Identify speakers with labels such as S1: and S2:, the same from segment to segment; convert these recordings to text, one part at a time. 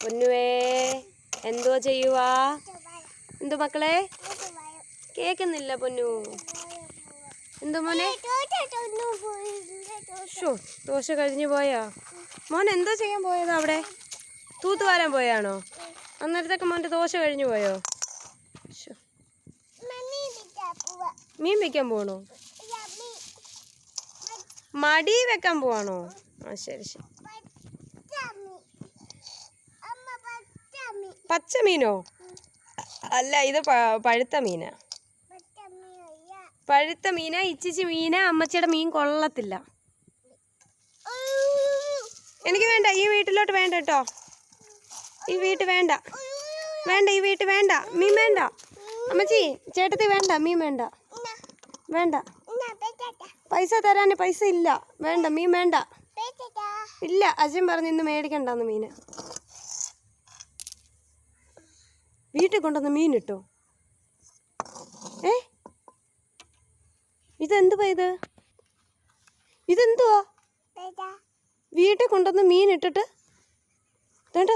S1: പൊന്നുവേ എന്തോ ചെയ്യുവാ? എന്തു മക്കളെ? കേക്കുന്നില്ല പൊന്നു. എന്തു മോനെ? ഷോ ദോശ കഴിഞ്ഞു പോയോ? മോൻ എന്തോ ചെയ്യാൻ പോയതാ അവിടെ? തൂത്തുവാരാൻ പോയാണോ? അന്നേരത്തൊക്കെ മോന്റെ ദോശ കഴിഞ്ഞു പോയോ. മീൻ വെക്കാൻ പോകണോ മടി വെക്കാൻ പോവാണോ? ആ ശരി ശരി. പച്ച മീനോ അല്ല ഇത് പഴുത്ത മീനാ. പഴുത്ത മീന ഇച്ചിച്ചി മീന അമ്മച്ചിയുടെ മീൻ കൊള്ളത്തില്ല. എനിക്ക് വേണ്ട ഈ വീട്ടിലോട്ട് വേണ്ട കേട്ടോ. ഈ വീട്ട് വേണ്ട. വേണ്ട ഈ വീട്ട് വേണ്ട. മീൻ വേണ്ട. അമ്മച്ചി ചേട്ടത്തി വേണ്ട മീൻ വേണ്ട. വേണ്ട. പൈസ തരാൻ പൈസ ഇല്ല. വേണ്ട മീൻ വേണ്ട. ഇല്ല അച്ഛൻ പറഞ്ഞു ഇന്ന് മേടിക്കണ്ടെന്ന് മീന്. വീട്ടിൽ കൊണ്ടുവന്ന് മീൻ ഇട്ടോ? ഏ? ഇതെന്തുവാ ഇത്? ഇതെന്തുവാ? വീട്ടിൽ കൊണ്ടുവന്ന് മീൻ ഇട്ടിട്ട്? വേണ്ട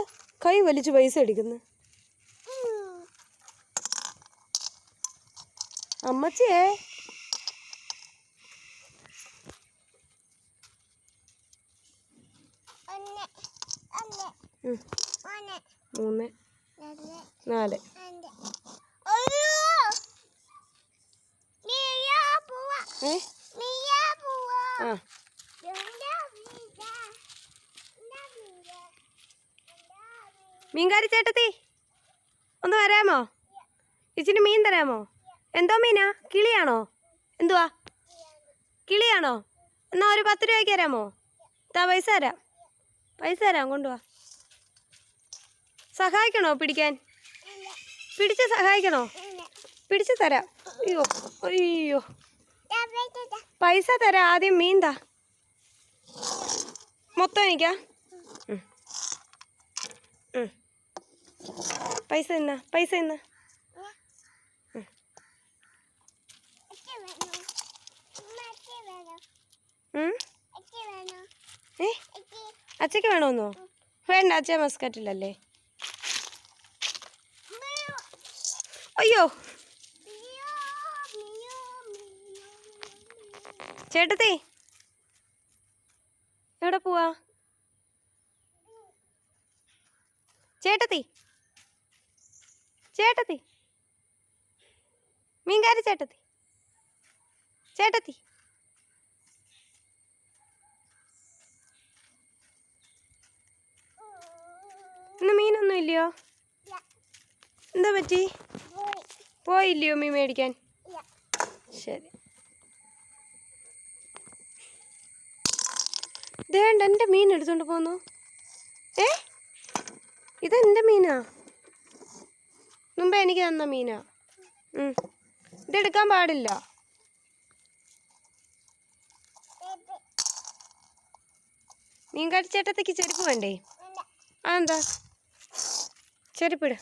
S1: കൈ വലിച്ച് പൈസ അടിക്കുന്നു. അമ്മച്ചിയേ. മൂന്ന്. നാല്. മീൻകാരി ചേട്ടത്തി ഒന്ന് വരാമോ? ഇച്ചിരി മീൻ തരാമോ? എന്തോ മീനാ? കിളിയാണോ? എന്തുവാ? കിളിയാണോ? എന്നാ ഒരു പത്ത് രൂപയ്ക്ക് തരാമോ? താ പൈസ തരാം. പൈസ തരാം കൊണ്ടുവാ. സഹായിക്കണോ പിടിക്കാൻ? പിടിച്ച് സഹായിക്കണോ? പിടിച്ച് തരാം. അയ്യോ അയ്യോ. പൈസ തരാം ആദ്യം മീൻ താ. മൊത്തം എനിക്കാ. പൈസ എന്നാ പൈസ? ഏ? അച്ഛക്ക് വേണമെന്നോ വേണ്ട അച്ഛ മസ്കറ്റില്ലല്ലേ അയ്യോ. ചേട്ടത്തി. എവിടെ പോവാ? ചേട്ടത്തി. ചേട്ടത്തി. മീൻകാരി ചേട്ടത്തി. ചേട്ടത്തി. ഇന്ന് മീനൊന്നും ഇല്ലയോ? എന്താ പറ്റി? പോയില്ലയോ മീൻ മേടിക്കാൻ? ശരി. ഇതേണ്ട എന്റെ മീൻ എടുത്തോണ്ട് പോന്നു. ഏ? ഇതെന്റെ മീനാ? മുമ്പേ എനിക്ക് തന്ന മീനാ. ഉം. ഇതെടുക്കാൻ പാടില്ല. മീൻ കടിച്ചേട്ടത്തേക്ക് ചെരുപ്പ് വേണ്ടേ? ആ എന്താ? ചെരുപ്പിട്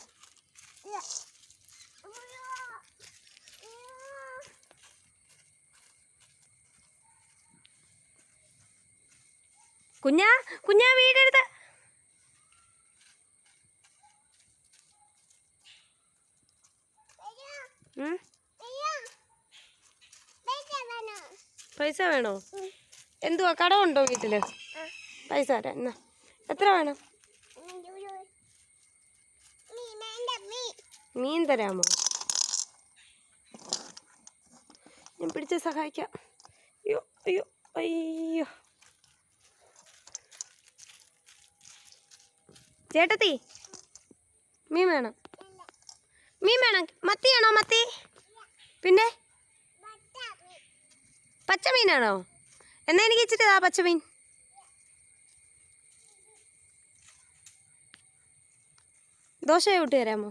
S1: കുഞ്ഞാ കുഞ്ഞാ വീടെടുത്ത്? പൈസ വേണോ? എന്തുവാ? കടമുണ്ടോ വീട്ടിൽ? പൈസ തരാം എന്നാ. എത്ര വേണം? മീൻ തരാമോ? ഞാൻ പിടിച്ച് സഹായിക്കാം. അയ്യോ അയ്യോ അയ്യോ. ചേട്ടത്തി മീൻ വേണം. മീൻ വേണം. മത്തിയാണോ മത്തി? പിന്നെ? പച്ചമീനാണോ എന്നാ എനിക്ക് ഇച്ചിട്ട് ആ പച്ചമീൻ ദോശ വിട്ട് തരാമോ?